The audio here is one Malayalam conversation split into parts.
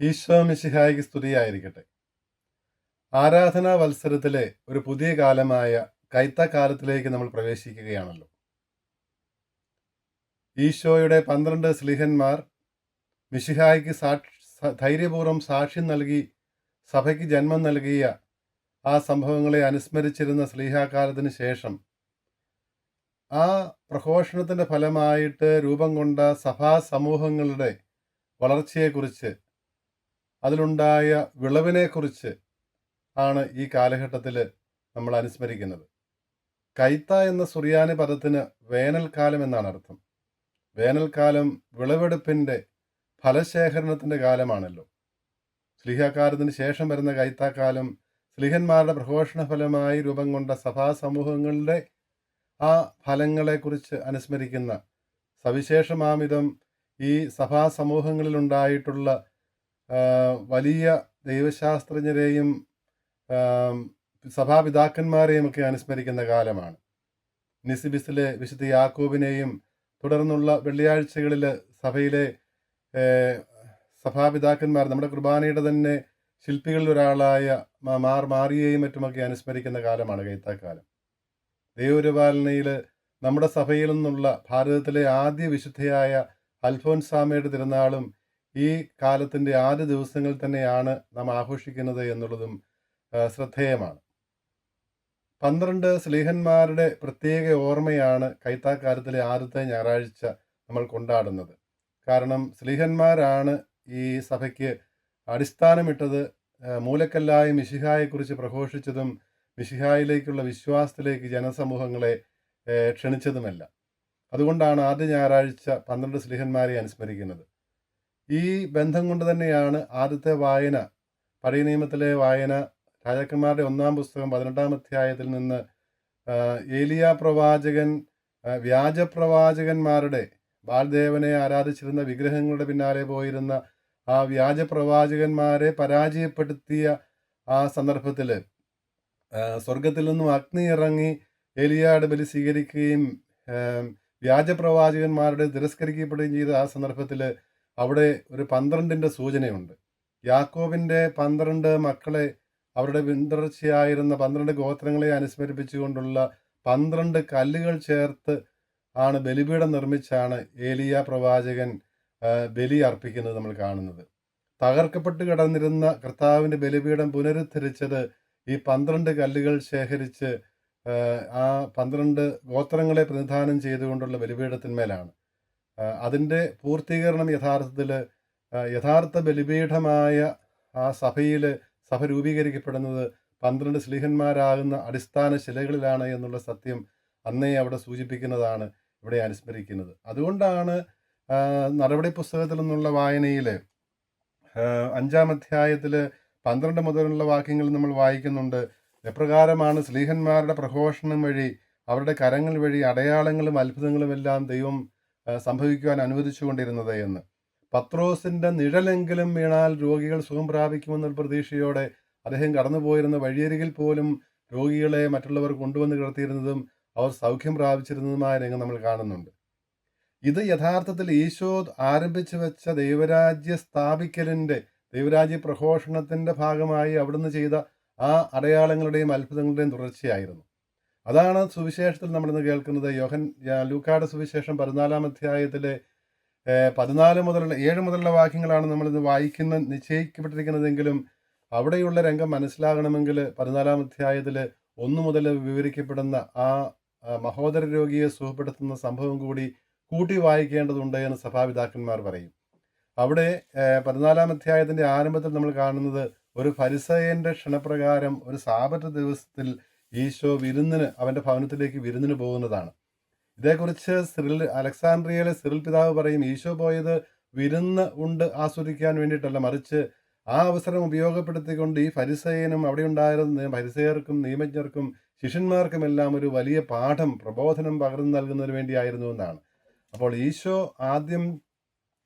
ഈശോ മിശിഹായിക്ക് സ്തുതിയായിരിക്കട്ടെ. ആരാധനാ വത്സരത്തിലെ ഒരു പുതിയ കാലമായ കൈത്തക്കാലത്തിലേക്ക് നമ്മൾ പ്രവേശിക്കുകയാണല്ലോ. ഈശോയുടെ പന്ത്രണ്ട് സ്ലിഹന്മാർ മിശിഹായിക്ക് സാക്ഷി ധൈര്യപൂർവം സാക്ഷ്യം നൽകി സഭയ്ക്ക് ജന്മം നൽകിയ ആ സംഭവങ്ങളെ അനുസ്മരിച്ചിരുന്ന സ്ലീഹാകാലത്തിന് ശേഷം ആ പ്രഘോഷണത്തിന്റെ ഫലമായിട്ട് രൂപം കൊണ്ട സഭാ സമൂഹങ്ങളുടെ വളർച്ചയെക്കുറിച്ച് അതിലുണ്ടായ വിളവിനെക്കുറിച്ച് ആണ് ഈ കാലഘട്ടത്തിൽ നമ്മൾ അനുസ്മരിക്കുന്നത്. കൈത്ത എന്ന സുറിയാനി പദത്തിന് വേനൽക്കാലം എന്നാണ് അർത്ഥം. വേനൽക്കാലം വിളവെടുപ്പിന്റെ ഫലശേഖരണത്തിന്റെ കാലമാണല്ലോ. സ്ലിഹക്കാലത്തിന് ശേഷം വരുന്ന കൈത്താക്കാലം സ്ലിഹന്മാരുടെ പ്രഘോഷണ ഫലമായി രൂപം കൊണ്ട സഭാ സമൂഹങ്ങളുടെ ആ ഫലങ്ങളെക്കുറിച്ച് അനുസ്മരിക്കുന്ന സവിശേഷമാമിതം ഈ സഭാ സമൂഹങ്ങളിലുണ്ടായിട്ടുള്ള വലിയ ദൈവശാസ്ത്രജ്ഞരെയും സഭാപിതാക്കന്മാരെയും ഒക്കെ അനുസ്മരിക്കുന്ന കാലമാണ്. നിസിബിസിലെ വിശുദ്ധ യാക്കോബിനെയും തുടർന്നുള്ള വെള്ളിയാഴ്ചകളിൽ സഭയിലെ സഭാപിതാക്കന്മാർ നമ്മുടെ കുർബാനയുടെ തന്നെ ശില്പികളിൽ ഒരാളായ മാർ മാറിയെയും മറ്റുമൊക്കെ അനുസ്മരിക്കുന്ന കാലമാണ് കൈത്താക്കാലം. ദൈവപരിപാലനയിൽ നമ്മുടെ സഭയിൽ നിന്നുള്ള ഭാരതത്തിലെ ആദ്യ വിശുദ്ധയായ അൽഫോൻസാമയുടെ തിരുനാളും ഈ കാലത്തിന്റെ ആദ്യ ദിവസങ്ങൾ തന്നെയാണ് നാം ആഘോഷിക്കുന്നത് എന്നുള്ളതും ശ്രദ്ധേയമാണ്. പന്ത്രണ്ട് സ്ലീഹന്മാരുടെ പ്രത്യേക ഓർമ്മയാണ് കൈത്താക്കാലത്തിലെ ആദ്യത്തെ ഞായറാഴ്ച നമ്മൾ കൊണ്ടാടുന്നത്. കാരണം സ്ലീഹന്മാരാണ് ഈ സഭയ്ക്ക് അടിസ്ഥാനമിട്ടത് മൂലക്കല്ലായി മിശിഹായെക്കുറിച്ച് പ്രഘോഷിച്ചതും മിശിഹായിലേക്കുള്ള വിശ്വാസത്തിലേക്ക് ജനസമൂഹങ്ങളെ ക്ഷണിച്ചതുമല്ല. അതുകൊണ്ടാണ് ആദ്യ ഞായറാഴ്ച പന്ത്രണ്ട് സ്ലിഹന്മാരെ അനുസ്മരിക്കുന്നത്. ഈ ബന്ധം കൊണ്ട് തന്നെയാണ് ആദ്യത്തെ വായന പഴയ നിയമത്തിലെ വായന രാജാക്കന്മാരുടെ ഒന്നാം പുസ്തകം പതിനെട്ടാം അധ്യായത്തിൽ നിന്ന് ഏലിയ പ്രവാചകൻ വ്യാജ വ്യാജപ്രവാചകന്മാരുടെ ബാൽദേവനെ ആരാധിച്ചിരുന്ന വിഗ്രഹങ്ങളുടെ പിന്നാലെ പോയിരുന്ന ആ വ്യാജപ്രവാചകന്മാരെ പരാജയപ്പെടുത്തിയ ആ സന്ദർഭത്തിൽ സ്വർഗത്തിൽ നിന്നും അഗ്നി ഇറങ്ങി ഏലിയയുടെ ബലി സ്വീകരിക്കുകയും വ്യാജപ്രവാചകന്മാരുടെ തിരസ്കരിക്കപ്പെടുകയും ചെയ്ത ആ സന്ദർഭത്തിൽ അവിടെ ഒരു പന്ത്രണ്ടിന്റെ സൂചനയുണ്ട്. യാക്കോബിന്റെ പന്ത്രണ്ട് മക്കളെ അവരുടെ പിന്തുടർച്ചയായിരുന്ന പന്ത്രണ്ട് ഗോത്രങ്ങളെ അനുസ്മരിപ്പിച്ചുകൊണ്ടുള്ള പന്ത്രണ്ട് കല്ലുകൾ ചേർത്ത് ആണ് ബലിപീഠം നിർമ്മിച്ചാണ് ഏലിയ പ്രവാചകൻ ബലി അർപ്പിക്കുന്നത് നമ്മൾ കാണുന്നത്. തകർക്കപ്പെട്ട് കിടന്നിരുന്ന കർത്താവിന്റെ ബലിപീഠം പുനരുദ്ധരിച്ചത് ഈ പന്ത്രണ്ട് കല്ലുകൾ ശേഖരിച്ച് ആ, പന്ത്രണ്ട് ഗോത്രങ്ങളെ പ്രതിനിധാനം ചെയ്തുകൊണ്ടുള്ള ബലിപീഠത്തിന്മേലാണ്. അതിന്റെ പൂർത്തീകരണം യഥാർത്ഥത്തിൽ യഥാർത്ഥ ബലിപീഠമായ ആ സഭയിൽ സഭ രൂപീകരിക്കപ്പെടുന്നത് പന്ത്രണ്ട് സ്ലീഹന്മാരാകുന്ന അടിസ്ഥാന ശിലകളിലാണ് എന്നുള്ള സത്യം അന്നേ അവിടെ സൂചിപ്പിക്കുന്നതാണ് ഇവിടെ അനുസ്മരിക്കുന്നത്. അതുകൊണ്ടാണ് നടപടി പുസ്തകത്തിൽ നിന്നുള്ള വായനയിൽ അഞ്ചാം അധ്യായത്തിൽ പന്ത്രണ്ട് മുതലുള്ള വാക്യങ്ങൾ നമ്മൾ വായിക്കുന്നുണ്ട്. എപ്രകാരമാണ് സ്ലീഹന്മാരുടെ പ്രഘോഷണം വഴി അവരുടെ കരങ്ങൾ വഴി അടയാളങ്ങളും അത്ഭുതങ്ങളും എല്ലാം ദൈവം സംഭവിക്കുവാൻ അനുവദിച്ചുകൊണ്ടിരുന്നത് എന്ന്. പത്രോസിന്റെ നിഴലെങ്കിലും വീണാൽ രോഗികൾ സുഖം പ്രാപിക്കുമെന്നൊരു പ്രതീക്ഷയോടെ അദ്ദേഹം കടന്നുപോയിരുന്ന വഴിയരികിൽ പോലും രോഗികളെ മറ്റുള്ളവർ കൊണ്ടുവന്ന് കിടത്തിയിരുന്നതും അവർ സൗഖ്യം പ്രാപിച്ചിരുന്നതുമായ രംഗം നമ്മൾ കാണുന്നുണ്ട്. ഇത് യഥാർത്ഥത്തിൽ ഈശോ ആരംഭിച്ചു വെച്ച ദൈവരാജ്യ സ്ഥാപിക്കലിന്റെ ദൈവരാജ്യ പ്രഘോഷണത്തിന്റെ ഭാഗമായി അവിടുന്ന് ചെയ്ത ആ അടയാളങ്ങളുടെയും അത്ഭുതങ്ങളുടെയും തുടർച്ചയായിരുന്നു. അതാണ് സുവിശേഷത്തിൽ നമ്മളിന്ന് കേൾക്കുന്നത്. യോഹൻ ലൂക്കാടെ സുവിശേഷം പതിനാലാം അധ്യായത്തിലെ പതിനാല് മുതലുള്ള ഏഴ് മുതലുള്ള വാക്യങ്ങളാണ് നമ്മളിന്ന് വായിക്കുന്ന നിശ്ചയിക്കപ്പെട്ടിരിക്കുന്നതെങ്കിലും അവിടെയുള്ള രംഗം മനസ്സിലാകണമെങ്കിൽ പതിനാലാം അധ്യായത്തിൽ ഒന്നു മുതൽ വിവരിക്കപ്പെടുന്ന ആ മഹോദര രോഗിയെ സുഖപ്പെടുത്തുന്ന സംഭവം കൂടി കൂട്ടി വായിക്കേണ്ടതുണ്ട് എന്ന് സഭാപിതാക്കന്മാർ പറയും. അവിടെ പതിനാലാം അധ്യായത്തിന്റെ ആരംഭത്തിൽ നമ്മൾ കാണുന്നത് ഒരു ഫരിസയന്റെ ക്ഷണപ്രകാരം ഒരു സാപത്ത് ദിവസത്തിൽ ഈശോ വിരുന്നിന് അവന്റെ ഭവനത്തിലേക്ക് വിരുന്നിന് പോകുന്നതാണ്. ഇതേക്കുറിച്ച് സിറിൽ അലക്സാണ്ട്രിയയിലെ സിറിൽ പിതാവ് പറയും ഈശോ പോയത് വിരുന്ന് ഉണ്ട് ആസ്വദിക്കാൻ വേണ്ടിയിട്ടല്ല. മറിച്ച് ആ അവസരം ഉപയോഗപ്പെടുത്തിക്കൊണ്ട് ഈ ഫരിസയനും അവിടെ ഉണ്ടായിരുന്ന ഫരിസയർക്കും നിയമജ്ഞർക്കും ശിഷ്യന്മാർക്കുമെല്ലാം ഒരു വലിയ പാഠം പ്രബോധനം പകർന്നു നൽകുന്നതിന് വേണ്ടിയായിരുന്നു എന്നാണ്. അപ്പോൾ ഈശോ ആദ്യം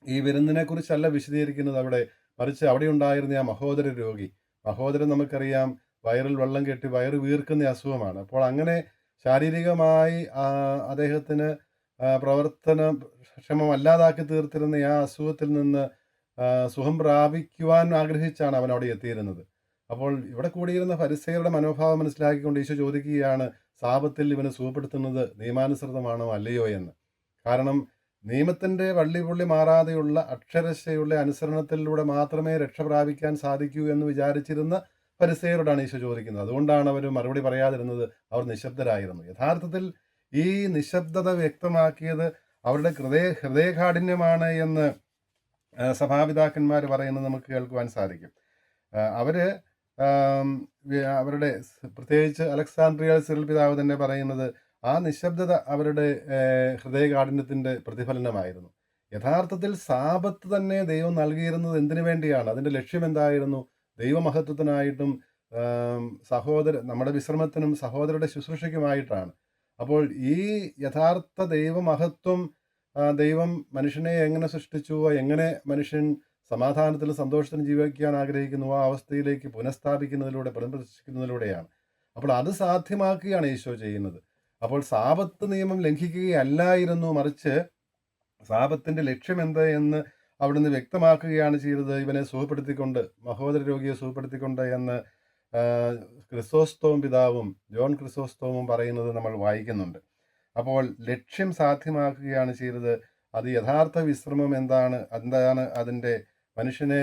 ഈ വിരുന്നിനെ കുറിച്ചല്ല വിശദീകരിക്കുന്നത് അവിടെ. മറിച്ച് അവിടെ ഉണ്ടായിരുന്ന ആ മഹോദര രോഗി. മഹോദരൻ നമുക്കറിയാം വയറിൽ വെള്ളം കെട്ടി വയറ് വീർക്കുന്ന അസുഖമാണ്. അപ്പോൾ അങ്ങനെ ശാരീരികമായി അദ്ദേഹത്തിന് പ്രവർത്തന ക്ഷമമല്ലാതാക്കി തീർത്തിരുന്ന ആ അസുഖത്തിൽ നിന്ന് സുഖം പ്രാപിക്കുവാൻ ആഗ്രഹിച്ചാണ് അവൻ അവിടെ എത്തിയിരുന്നത്. അപ്പോൾ ഇവിടെ കൂടിയിരുന്ന പരിസയരുടെ മനോഭാവം മനസ്സിലാക്കിക്കൊണ്ട് ഈശോ ചോദിക്കുകയാണ് സാപത്തിൽ ഇവനെ സുഖപ്പെടുത്തുന്നത് നിയമാനുസൃതമാണോ അല്ലയോ എന്ന്? കാരണം നിയമത്തിന്റെ വള്ളിപുള്ളി മാറാതെയുള്ള അക്ഷരശയുള്ള അനുസരണത്തിലൂടെ മാത്രമേ രക്ഷ പ്രാപിക്കാൻ സാധിക്കൂ എന്ന് വിചാരിച്ചിരുന്ന പരിസയരോടാണ് ഈശോ ചോദിക്കുന്നത്. അതുകൊണ്ടാണ് അവർ മറുപടി പറയാതിരുന്നത്. അവർ നിശബ്ദരായിരുന്നു. യഥാർത്ഥത്തിൽ ഈ നിശബ്ദത വ്യക്തമാക്കിയത് അവരുടെ ഹൃദയ ഹൃദയകാഠിന്യമാണ് എന്ന് സഭാപിതാക്കന്മാർ പറയുന്നത് നമുക്ക് കേൾക്കുവാൻ സാധിക്കും. അവർ അവർ അവരുടെ പ്രത്യേകിച്ച് അലക്സാണ്ട്രിയ സിറിൽ പിതാവ് തന്നെ പറയുന്നത് ആ നിശബ്ദത അവരുടെ ഹൃദയകാഠിന്യത്തിന്റെ പ്രതിഫലനമായിരുന്നു. യഥാർത്ഥത്തിൽ സാപത്ത് തന്നെ ദൈവം നൽകിയിരുന്നത് എന്തിനു വേണ്ടിയാണ്? അതിന്റെ ലക്ഷ്യം എന്തായിരുന്നു? ദൈവമഹത്വത്തിനായിട്ടും സഹോദര നമ്മുടെ വിശ്രമത്തിനും സഹോദരരുടെ ശുശ്രൂഷയ്ക്കുമായിട്ടാണ്. അപ്പോൾ ഈ യഥാർത്ഥ ദൈവമഹത്വം ദൈവം മനുഷ്യനെ എങ്ങനെ സൃഷ്ടിച്ചുവോ എങ്ങനെ മനുഷ്യൻ സമാധാനത്തിലും സന്തോഷത്തിലും ജീവിക്കാൻ ആഗ്രഹിക്കുന്നുവോ ആ അവസ്ഥയിലേക്ക് പുനഃസ്ഥാപിക്കുന്നതിലൂടെ പുനഃപ്രതിഷ്ഠിക്കുന്നതിലൂടെയാണ്. അപ്പോൾ അത് സാധ്യമാക്കുകയാണ് ഈശോ ചെയ്യുന്നത്. അപ്പോൾ സാപത്ത് നിയമം ലംഘിക്കുകയല്ലായിരുന്നു മറിച്ച് സാപത്തിന്റെ ലക്ഷ്യം എന്ത് എന്ന് അവിടുന്ന് വ്യക്തമാക്കുകയാണ് ചെയ്തത്. ഇവനെ സുഖപ്പെടുത്തിക്കൊണ്ട് മഹോദര രോഗിയെ സുഖപ്പെടുത്തിക്കൊണ്ട് എന്ന് ക്രിസോസ്തോം പിതാവും ജോൺ ക്രിസോസ്തോമും പറയുന്നത് നമ്മൾ വായിക്കുന്നുണ്ട്. അപ്പോൾ ലക്ഷ്യം സാധ്യമാക്കുകയാണ് ചെയ്തത്. അത് യഥാർത്ഥ വിശ്രമം എന്താണ്? എന്താണ് അതിന്റെ മനുഷ്യനെ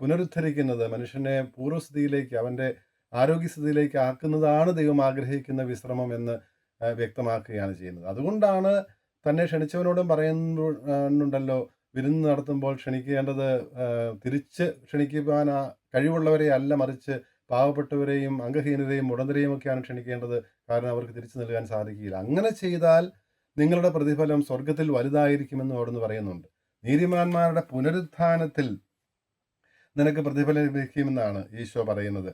പുനരുദ്ധരിക്കുന്നത്? മനുഷ്യനെ പൂർവസ്ഥിതിയിലേക്ക് അവന്റെ ആരോഗ്യസ്ഥിതിയിലേക്ക് ആക്കുന്നതാണ് ദൈവം ആഗ്രഹിക്കുന്ന വിശ്രമം എന്ന് വ്യക്തമാക്കുകയാണ് ചെയ്യുന്നത്. അതുകൊണ്ടാണ് തന്നെ ക്ഷണിച്ചവനോടും പറയുന്നുണ്ടല്ലോ വിരുന്ന് നടത്തുമ്പോൾ ക്ഷണിക്കേണ്ടത് തിരിച്ച് ക്ഷണിക്കുവാൻ ആ കഴിവുള്ളവരെ അല്ല മറിച്ച് പാവപ്പെട്ടവരെയും അംഗഹീനരെയും മുടന്തരെയും ഒക്കെയാണ് ക്ഷണിക്കേണ്ടത്. കാരണം അവർക്ക് തിരിച്ചു നൽകാൻ സാധിക്കില്ല അങ്ങനെ ചെയ്താൽ നിങ്ങളുടെ പ്രതിഫലം സ്വർഗത്തിൽ വലുതായിരിക്കുമെന്ന് അവിടുന്ന് പറയുന്നുണ്ട്. നീതിമാന്മാരുടെ പുനരുത്ഥാനത്തിൽ നിനക്ക് പ്രതിഫലം ലഭിക്കുമെന്നാണ് ഈശോ പറയുന്നത്.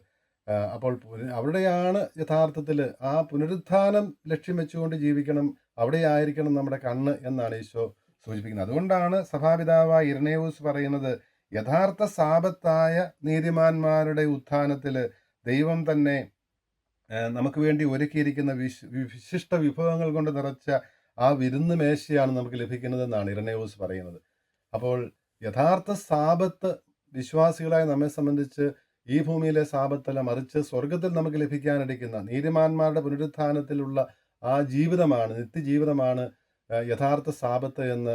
അപ്പോൾ അവിടെയാണ് യഥാർത്ഥത്തിൽ ആ പുനരുത്ഥാനം ലക്ഷ്യം വെച്ചുകൊണ്ട് ജീവിക്കണം. അവിടെ ആയിരിക്കണം നമ്മുടെ കണ്ണ് എന്നാണ് ഈശോ സൂചിപ്പിക്കുന്നത്. അതുകൊണ്ടാണ് സഭാപിതാവായ ഇരണേവൂസ് പറയുന്നത് യഥാർത്ഥ സാപത്തായ നീതിമാന്മാരുടെ ഉത്ഥാനത്തിൽ ദൈവം തന്നെ നമുക്ക് വേണ്ടി ഒരുക്കിയിരിക്കുന്ന വിശ് വിശിഷ്ട വിഭവങ്ങൾ കൊണ്ട് നിറച്ച ആ വിരുന്ന് മേശയാണ് നമുക്ക് ലഭിക്കുന്നതെന്നാണ് ഇരണേവൂസ് പറയുന്നത്. അപ്പോൾ യഥാർത്ഥ സാപത്ത് വിശ്വാസികളായ നമ്മെ സംബന്ധിച്ച് ഈ ഭൂമിയിലെ സാപത്തല്ല മറിച്ച് സ്വർഗത്തിൽ നമുക്ക് ലഭിക്കാനിരിക്കുന്ന നീതിമാന്മാരുടെ പുനരുത്ഥാനത്തിലുള്ള ആ ജീവിതമാണ് നിത്യജീവിതമാണ് യഥാർത്ഥ സാപത്ത് എന്ന്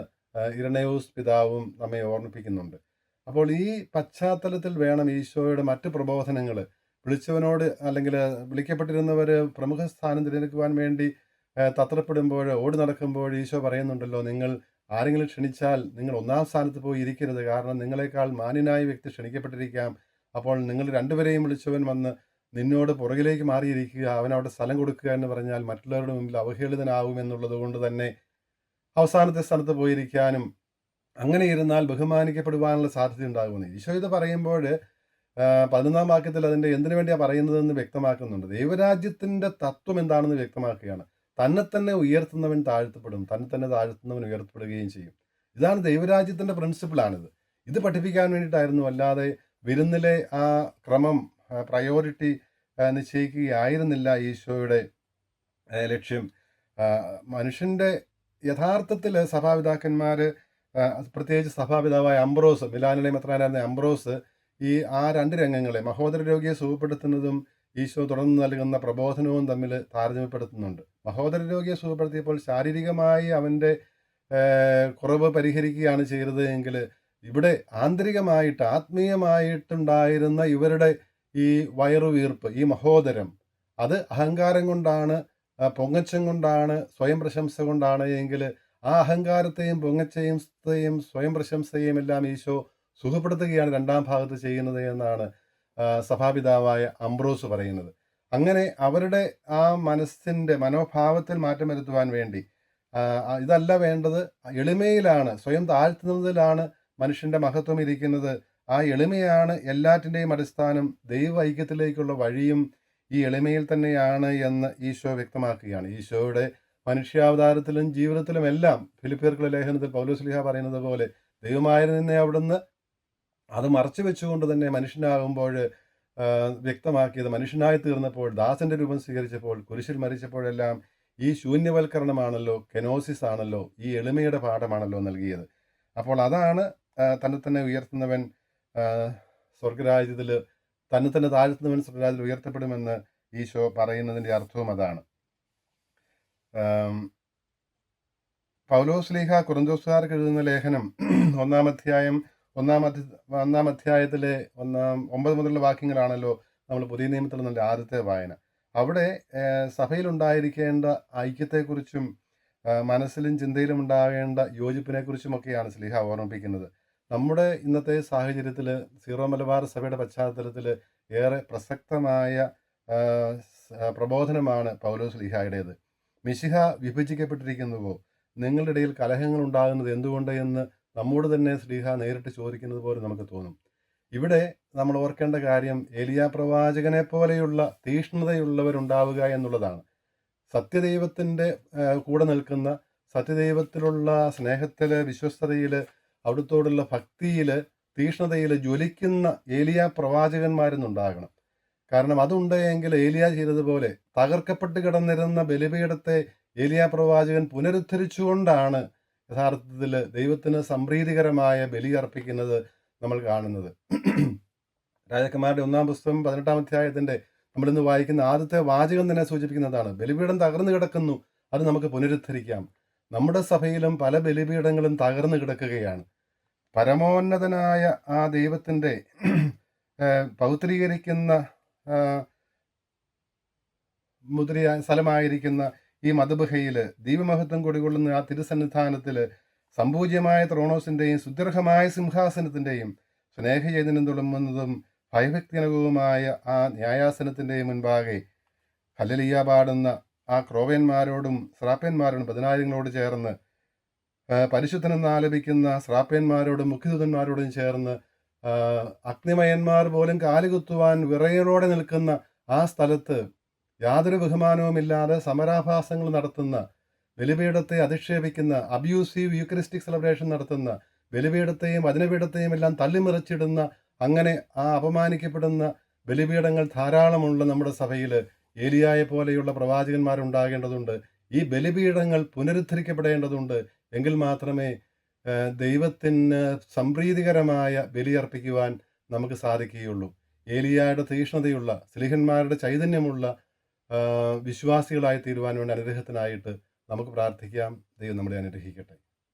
ഇരണയോസ് പിതാവും നമ്മെ ഓർമ്മിപ്പിക്കുന്നുണ്ട്. അപ്പോൾ ഈ പശ്ചാത്തലത്തിൽ വേണം ഈശോയുടെ മറ്റ് പ്രബോധനങ്ങൾ വിളിച്ചവനോട് അല്ലെങ്കിൽ വിളിക്കപ്പെട്ടിരുന്നവർ പ്രമുഖ സ്ഥാനം തിരഞ്ഞെടുക്കുവാൻ വേണ്ടി തത്രപ്പെടുമ്പോൾ ഓടി നടക്കുമ്പോൾ ഈശോ പറയുന്നുണ്ടല്ലോ നിങ്ങൾ ആരെങ്കിലും ക്ഷണിച്ചാൽ നിങ്ങൾ ഒന്നാം സ്ഥാനത്ത് പോയി ഇരിക്കരുത്. കാരണം നിങ്ങളെക്കാൾ മാന്യനായ വ്യക്തി ക്ഷണിക്കപ്പെട്ടിരിക്കാം. അപ്പോൾ നിങ്ങൾ രണ്ടുപേരെയും വിളിച്ചവൻ വന്ന് നിന്നോട് പുറകിലേക്ക് മാറിയിരിക്കുക. അവൻ അവിടെ സ്ഥലം കൊടുക്കുക എന്ന് പറഞ്ഞാൽ മറ്റുള്ളവരുടെ മുമ്പിൽ അവഹേളിതനാകും എന്നുള്ളത് കൊണ്ട് തന്നെ അവസാനത്തെ സ്ഥലത്ത് പോയിരിക്കാനും അങ്ങനെ ഇരുന്നാൽ ബഹുമാനിക്കപ്പെടുവാനുള്ള സാധ്യത ഉണ്ടാകുമെന്ന് ഈശോ ഇത് പറയുമ്പോൾ പതിനൊന്നാം വാക്യത്തിൽ അതിന്റെ എന്തിനു വേണ്ടിയാണ് പറയുന്നതെന്ന് വ്യക്തമാക്കുന്നുണ്ട്. ദൈവരാജ്യത്തിന്റെ തത്വം എന്താണെന്ന് വ്യക്തമാക്കുകയാണ്. തന്നെ തന്നെ ഉയർത്തുന്നവൻ താഴ്ത്തപ്പെടും തന്നെ തന്നെ താഴ്ത്തുന്നവൻ ഉയർത്തപ്പെടുകയും ചെയ്യും. ഇതാണ് ദൈവരാജ്യത്തിന്റെ പ്രിൻസിപ്പിളാണിത്. ഇത് പഠിപ്പിക്കാൻ വേണ്ടിയിട്ടായിരുന്നു. അല്ലാതെ വിരുന്നിലെ ആ ക്രമം പ്രയോറിറ്റി നിശ്ചയിക്കുകയായിരുന്നില്ല ഈശോയുടെ ലക്ഷ്യം. മനുഷ്യന്റെ യഥാർത്ഥത്തിൽ സഭാപിതാക്കന്മാർ പ്രത്യേകിച്ച് സഭാപിതാവായ അംബ്രോസ് മിലാനിലെ മെത്രാനായിരുന്ന അംബ്രോസ് ഈ ആ രണ്ട് രംഗങ്ങളെ മഹോദര രോഗിയെ സുഖപ്പെടുത്തുന്നതും ഈശോ തുടർന്ന് നൽകുന്ന പ്രബോധനവും തമ്മിൽ താരതമ്യപ്പെടുത്തുന്നുണ്ട്. മഹോദര രോഗിയെ സുഖപ്പെടുത്തിയപ്പോൾ ശാരീരികമായി അവന്റെ കുറവ് പരിഹരിക്കുകയാണ് ചെയ്തത് എങ്കിൽ ഇവിടെ ആന്തരികമായിട്ട് ആത്മീയമായിട്ടുണ്ടായിരുന്ന ഇവരുടെ ഈ വയറുവീർപ്പ് ഈ മഹോദരം അത് അഹങ്കാരം കൊണ്ടാണ് പൊങ്ങച്ചം കൊണ്ടാണ് സ്വയം പ്രശംസ കൊണ്ടാണ് എങ്കിൽ ആ അഹങ്കാരത്തെയും പൊങ്ങച്ചയും സ്വയം പ്രശംസയും എല്ലാം ഈശോ സുഖപ്പെടുത്തുകയാണ് രണ്ടാം ഭാഗത്ത് ചെയ്യുന്നത് എന്നാണ് സഭാപിതാവായ അംബ്രോസ് പറയുന്നത്. അങ്ങനെ അവരുടെ ആ മനസ്സിന്റെ മനോഭാവത്തിൽ മാറ്റം വരുത്തുവാൻ വേണ്ടി ഇതല്ല വേണ്ടത് എളിമയിലാണ് സ്വയം താഴ്ത്തുന്നതിലാണ് മനുഷ്യന്റെ മഹത്വം ഇരിക്കുന്നത്. ആ എളിമയാണ് എല്ലാറ്റിന്റെയും അടിസ്ഥാനം ദൈവ ഐക്യത്തിലേക്കുള്ള വഴിയും ഈ എളിമയിൽ തന്നെയാണ് എന്ന് ഈശോ വ്യക്തമാക്കുകയാണ്. ഈശോയുടെ മനുഷ്യാവതാരത്തിലും ജീവിതത്തിലും എല്ലാം ഫിലിപ്പിയർക്കുള്ള ലേഖനത്തിൽ പൗലോസ്ലിഹ പറയുന്നത് പോലെ ദൈവമായിരുന്നെ അവിടുന്ന് അത് മറച്ചു വെച്ചുകൊണ്ട് തന്നെ മനുഷ്യനാകുമ്പോൾ വ്യക്തമാക്കിയത് മനുഷ്യനായി തീർന്നപ്പോൾ ദാസന്റെ രൂപം സ്വീകരിച്ചപ്പോൾ കുരിശിൽ മരിച്ചപ്പോഴെല്ലാം ഈ ശൂന്യവൽക്കരണമാണല്ലോ കെനോസിസ് ആണല്ലോ ഈ എളിമയുടെ പാഠമാണല്ലോ നൽകിയത്. അപ്പോൾ അതാണ് തന്നെ തന്നെ ഉയർത്തുന്നവൻ സ്വർഗരാജ്യത്തിൽ തന്നെ തന്നെ താഴ്ത്തുന്നവൻ സ്വർഗരാജ്യത്തിൽ ഉയർത്തപ്പെടുമെന്ന് ഈശോ പറയുന്നതിന്റെ അർത്ഥവും അതാണ്. പൗലോസ്ലീഹ പൗലോസ് ലീഹ കുറുന്തോസുകാർക്ക് എഴുതുന്ന ലേഖനം ഒന്നാം അധ്യായം ഒന്നാം ഒന്നാം അധ്യായത്തിലെ ഒന്നാം ഒമ്പത് മുതലുള്ള വാക്യങ്ങളാണല്ലോ നമ്മൾ പുതിയ നിയമത്തിൽ നിന്നുള്ള ആദ്യത്തെ വായന. അവിടെ സഭയിലുണ്ടായിരിക്കേണ്ട ഐക്യത്തെക്കുറിച്ചും മനസ്സിലും ചിന്തയിലും ഉണ്ടാകേണ്ട യോജിപ്പിനെക്കുറിച്ചുമൊക്കെയാണ് സ്ലീഹ ഓർമ്മിപ്പിക്കുന്നത്. നമ്മുടെ ഇന്നത്തെ സാഹചര്യത്തിൽ സീറോ മലബാർ സഭയുടെ പശ്ചാത്തലത്തിൽ ഏറെ പ്രസക്തമായ പ്രബോധനമാണ് പൗലോസ് ലിഹായുടേത്. മിശിഹ വിഭജിക്കപ്പെട്ടിരിക്കുന്നുവോ? നിങ്ങളുടെ ഇടയിൽ കലഹങ്ങൾ ഉണ്ടാകുന്നത് എന്തുകൊണ്ട് എന്ന് നമ്മോട് തന്നെ ശ്രീഹ നേരിട്ട് ചോദിക്കുന്നത് പോലെ നമുക്ക് തോന്നും. ഇവിടെ നമ്മൾ ഓർക്കേണ്ട കാര്യം ഏലിയ പ്രവാചകനെ പോലെയുള്ള തീഷ്ണതയുള്ളവരുണ്ടാവുക എന്നുള്ളതാണ്. സത്യദൈവത്തിന്റെ കൂടെ നിൽക്കുന്ന സത്യദൈവത്തിലുള്ള സ്നേഹത്തിൽ വിശ്വസ്തതയിൽ അവിടുത്തോടുള്ള ഭക്തിയിൽ തീഷ്ണതയിൽ ജ്വലിക്കുന്ന ഏലിയ പ്രവാചകന്മാരെന്നുണ്ടാകണം. കാരണം അതുണ്ടെങ്കിൽ ഏലിയ ചെയ്തതുപോലെ തകർക്കപ്പെട്ട് കിടന്നിരുന്ന ബലിപീഠത്തെ ഏലിയ പ്രവാചകൻ പുനരുദ്ധരിച്ചുകൊണ്ടാണ് യഥാർത്ഥത്തിൽ ദൈവത്തിന് സംപ്രീതികരമായ ബലി അർപ്പിക്കുന്നത് നമ്മൾ കാണുന്നത്. രാജകുമാരുടെ ഒന്നാം പുസ്തകം പതിനെട്ടാം അധ്യായത്തിന്റെ നമ്മളിന്ന് വായിക്കുന്ന ആദ്യത്തെ വാചകം തന്നെ സൂചിപ്പിക്കുന്നതാണ്. ബലിപീഠം തകർന്നു കിടക്കുന്നു അത് നമുക്ക് പുനരുദ്ധരിക്കാം. നമ്മുടെ സഭയിലും പല ബലിപീഠങ്ങളും തകർന്നു കിടക്കുകയാണ്. പരമോന്നതനായ ആ ദൈവത്തിന്റെ പൗത്രീകരിക്കുന്ന ആ, മുദ്രയ സ്ഥലമായിരിക്കുന്ന ഈ മതബഹയിൽ ദീപമഹത്വം കൊടികൊള്ളുന്ന ആ തിരുസന്നിധാനത്തിൽ സമ്പൂജ്യമായ ത്രോണോസിന്റെയും സുദീർഘമായ സിംഹാസനത്തിന്റെയും സ്നേഹചൈതന്യം തുളുമ്പുന്നതും ഭയഭക്തിനകവുമായ ആ ന്യായാസനത്തിന്റെയും മുൻപാകെ ഹല്ലലിയ പാടുന്ന ആ ക്രോവ്യന്മാരോടും ശ്രാപ്യന്മാരോടും പതിനായിരങ്ങളോട് ചേർന്ന് പരിശുദ്ധനെന്ന് ആലപിക്കുന്ന ശ്രാപ്യന്മാരോടും മുഖ്യദൂതന്മാരോടും ചേർന്ന് അഗ്നിമയന്മാർ പോലും കാലുകുത്തുവാൻ വിറയലോടെ നിൽക്കുന്ന ആ സ്ഥലത്ത് യാതൊരു ബഹുമാനവുമില്ലാതെ സമരാഭാസങ്ങൾ നടത്തുന്ന ബലിപീഠത്തെ അധിക്ഷേപിക്കുന്ന അബ്യൂസീവ് യൂക്രിസ്റ്റിക് സെലിബ്രേഷൻ നടത്തുന്ന ബലിപീഠത്തെയും വചനപീഠത്തെയും എല്ലാം തള്ളിമറിച്ചിടുന്ന അങ്ങനെ ആ അപമാനിക്കപ്പെടുന്ന ബലിപീഠങ്ങൾ ധാരാളമുള്ള നമ്മുടെ സഭയിൽ ഏലിയായെ പോലെയുള്ള പ്രവാചകന്മാരുണ്ടാകേണ്ടതുണ്ട്. ഈ ബലിപീഠങ്ങൾ പുനരുദ്ധരിക്കപ്പെടേണ്ടതുണ്ട്. എങ്കിൽ മാത്രമേ ദൈവത്തിന് സംപ്രീതികരമായ ബലിയർപ്പിക്കുവാൻ നമുക്ക് സാധിക്കുകയുള്ളൂ. ഏലിയായുടെ തീഷ്ണതയുള്ള സ്ലിഹന്മാരുടെ ചൈതന്യമുള്ള വിശ്വാസികളായി തീരുവാൻ വേണ്ടി അനുഗ്രഹത്തിനായിട്ട് നമുക്ക് പ്രാർത്ഥിക്കാം. ദൈവം നമ്മളെ അനുഗ്രഹിക്കട്ടെ.